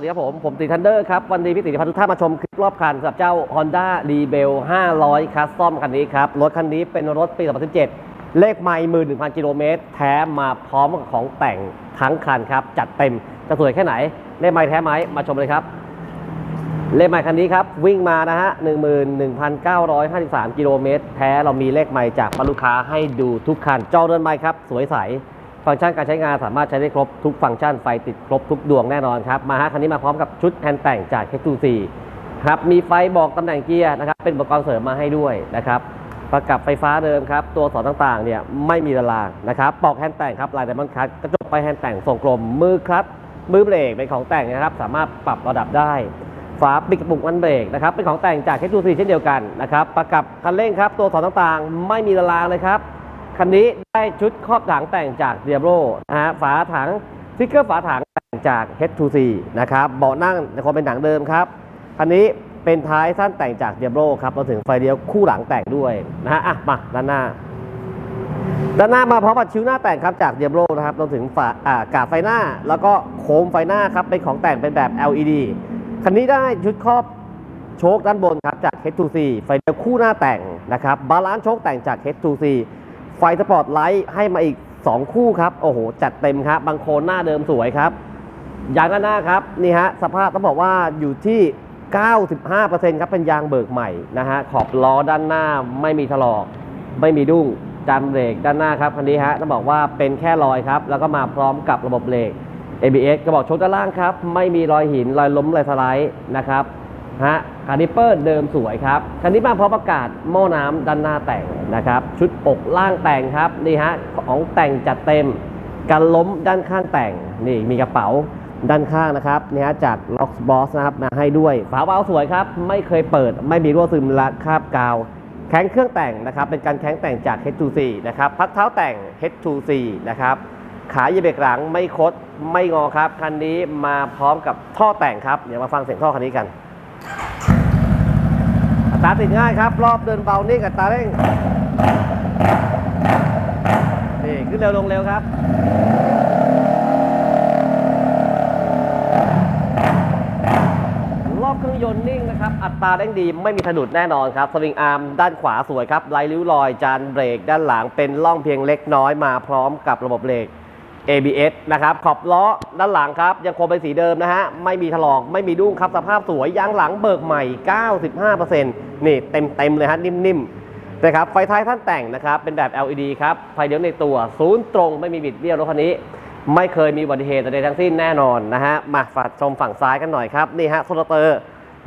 วัสดีครับผม ผมตีทันเดอร์ครับ วันนี้พี่ติพาทุกท่านมาชมคลิปรอบคันสำหรับเจ้า Honda Rebel 500 Custom คันนี้ครับ รถคันนี้เป็นรถปี 2017 เลขไม่11,000กิโลเมตรแท้มาพร้อมกับของแต่งทั้งคันครับ จัดเต็มจะสวยแค่ไหน เลขไม่แท้ไหมมาชมเลยครับ เลขใหม่คันนี้ครับ วิ่งมานะฮะ 11,953 กิโลเมตรแท้เรามีเลขใหม่จากลูกค้าให้ดูทุกคันจอเดินใหม่ครับสวยใส ฟังก์ชันการใช้งานสามารถใช้ได้ครบทุกฟังก์ชันไฟติดครบทุกดวงแน่นอนครับ มาฮะคันนี้มาพร้อมกับชุดแฮนด์แต่งจาก H2C ครับมีไฟบอกตำแหน่งเกียร์นะครับเป็นอุปกรณ์เสริมมาให้ด้วยนะครับประกับไฟฟ้าเดิมครับ ตัวสอนต่างๆเนี่ยไม่มีละลางนะครับปลอกแฮนด์แต่งครับลายไดมอนด์คัทกระจกไฟแฮนด์แต่งทรงกลม มือคลัตมือเบรกเป็นของแต่งนะครับ สามารถปรับระดับได้ฝาปิดกระปุกมันเบรกนะครับเป็นของแต่งจาก H2C เช่นเดียวกันนะครับประกับคันเร่งครับ ตัวสอนต่างๆ ไม่มีละลางเลยครับ คันนี้ได้ชุดครอบถังแต่งจาก Diablo นะฮะฝาถังสติ๊กเกอร์ฝาถังแต่งจาก H2C นะครับเบาะนั่งยังคงเป็นหนังเดิมครับ คันนี้เป็นท้ายสั้นแต่งจาก Diablo ครับเราถึงไฟเดียวคู่หลังแต่งด้วยนะฮะอะมาด้านหน้า ด้านหน้ามาพร้อมกับชิ้วหน้าแต่งครับจาก Diablo นะครับเราถึงฝาอ่ากาบไฟหน้า แล้วก็โคมไฟหน้าครับเป็นของแต่งเป็นแบบ LED คันนี้ได้ชุดครอบโชคด้านบนครับจาก H2C ไฟเดียวคู่หน้าแต่งนะครับบาลานซ์โชคแต่งจาก H2C ไฟสปอร์ตไลท์ให้มาอีก 2 คู่ครับ โอ้โห จัดเต็มครับ บางโคนหน้าเดิมสวยครับยางด้านหน้าครับนี่ฮะสภาพต้องบอกว่าอยู่ที่ 95%ครับเป็นยางเบิกใหม่นะฮะขอบล้อด้านหน้าไม่มีถลอก ไม่มีดุ้งจานเบรกด้านหน้าครับคันนี้ฮะต้องบอกว่าเป็นแค่รอยครับ แล้วก็มาพร้อมกับระบบเบรก ABS กระบอกโชคด้านล่างครับ ไม่มีรอยหินรอยล้มรอยสไลด์นะครับฮะคานิเปอร์เดิมสวยครับคันนี้มาพร้อมประกาศหม้อน้ำด้านหน้าแต่ง นะครับ ชุดอกล่างแต่งครับนี่ฮะของแต่งจัดเต็มกันล้มด้านข้างแต่งนี่มีกระเป๋าด้านข้างนะครับนี่ฮะจาก Lock Boss นะครับมาให้ด้วย ฝาวาลสวยครับ ไม่เคยเปิด ไม่มีรั่วซึมและคราบกาว แข้งเครื่องแต่งนะครับ เป็นการแข้งแต่งจาก H2C นะครับ พักเท้าแต่ง H2C นะครับ ขาเหยียบเบรกหลังไม่คด ไม่งอครับ คันนี้มาพร้อมกับท่อแต่งครับ เดี๋ยวมาฟังเสียงท่อคันนี้กัน อัตราติดง่ายครับ รอบเดินเบานี่กับตาเร่ง ขึ้นเร็วลงเร็วครับรอบเครื่องยนต์นิ่งนะครับ อัตราเร่งดีไม่มีสะดุดแน่นอนครับ สวิงอาร์มด้านขวาสวยครับไร้ริ้วรอยจานเบรกด้านหลังเป็นร่องเพียงเล็กน้อยมาพร้อมกับระบบเบรก ABS นะครับ ขอบล้อด้านหลังครับ ยังคงเป็นสีเดิมนะฮะ ไม่มีถลอกไม่มีดุ้งครับ สภาพสวยยางหลังเบิกใหม่ 95%นี่เต็มเต็มเลยฮะนิ่มๆ นะครับไฟท้ายท่านแต่งนะครับเป็นแบบ LED ครับไฟเลี้ยวในตัวศูนย์ตรงไม่มีบิดเบี้ยวรถคันนี้ ไม่เคยมีอุบัติเหตุใดทั้งสิ้นแน่นอนนะฮะมาฝากชมฝั่งซ้ายกันหน่อยครับนี่ฮะโซลเตอร์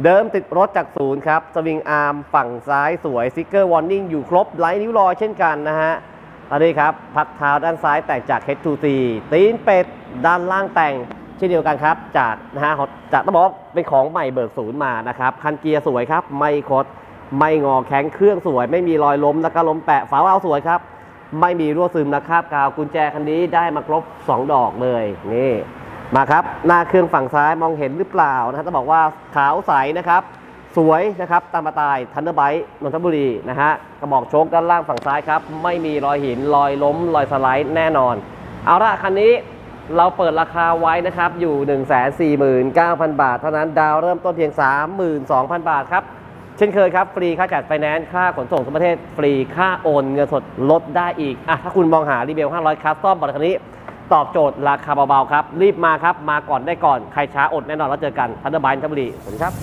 เดิมติดรถจากศูนย์ครับสวิงอาร์มฝั่งซ้ายสวยสติ๊กเกอร์วอร์นิ่งอยู่ครบไร้นิ้วรอยเช่นกันนะฮะอันนี้ครับพักเท้าด้านซ้ายแต่งจาก H2C ตีนเป็ดด้านล่างแต่งเช่นเดียวกันครับจากนะฮะจากต้องบอกว่าเป็นของใหม่เบิกศูนย์มานะครับคันเกียร์สวยครับไม่คด ไม่งอแข็งเครื่องสวย ไม่มีรอยล้มแล้วก็ล้มแปะฝาว่าสวยครับ ไม่มีรั่วซึมนะครับกาวกุญแจคันนี้ได้มาครบ 2 ดอกเลยนี่มาครับ หน้าเครื่องฝั่งซ้ายมองเห็นหรือเปล่านะฮะต้องบอกว่าขาวใสนะครับ สวยนะครับตามมาตายทันเดอร์ไบต์นนทบุรีนะฮะกระบอกโชคด้านล่างฝั่งซ้ายครับ ไม่มีรอยหินรอยล้ม รอยสไลด์แน่นอน เอาละคันนี้เราเปิดราคาไว้นะครับ อยู่ 149,000 บาท เท่านั้นดาวเริ่มต้นเพียง 32,000 บาทครับ เช่นเคยครับ ฟรีค่าจัดไฟแนนซ์ค่าขนส่งทั่วประเทศ ฟรีค่าโอนเงินสดลดได้อีกอะถ้าคุณมองหารีเบล 500คัสตอมบอลคันนี้ ตอบโจทย์ราคาเบาๆครับ รีบมาครับ มาก่อนได้ก่อน ใครช้าอดแน่นอนแล้วเจอกันทันเดอร์บน์ทับบุรีสวัสดีครับ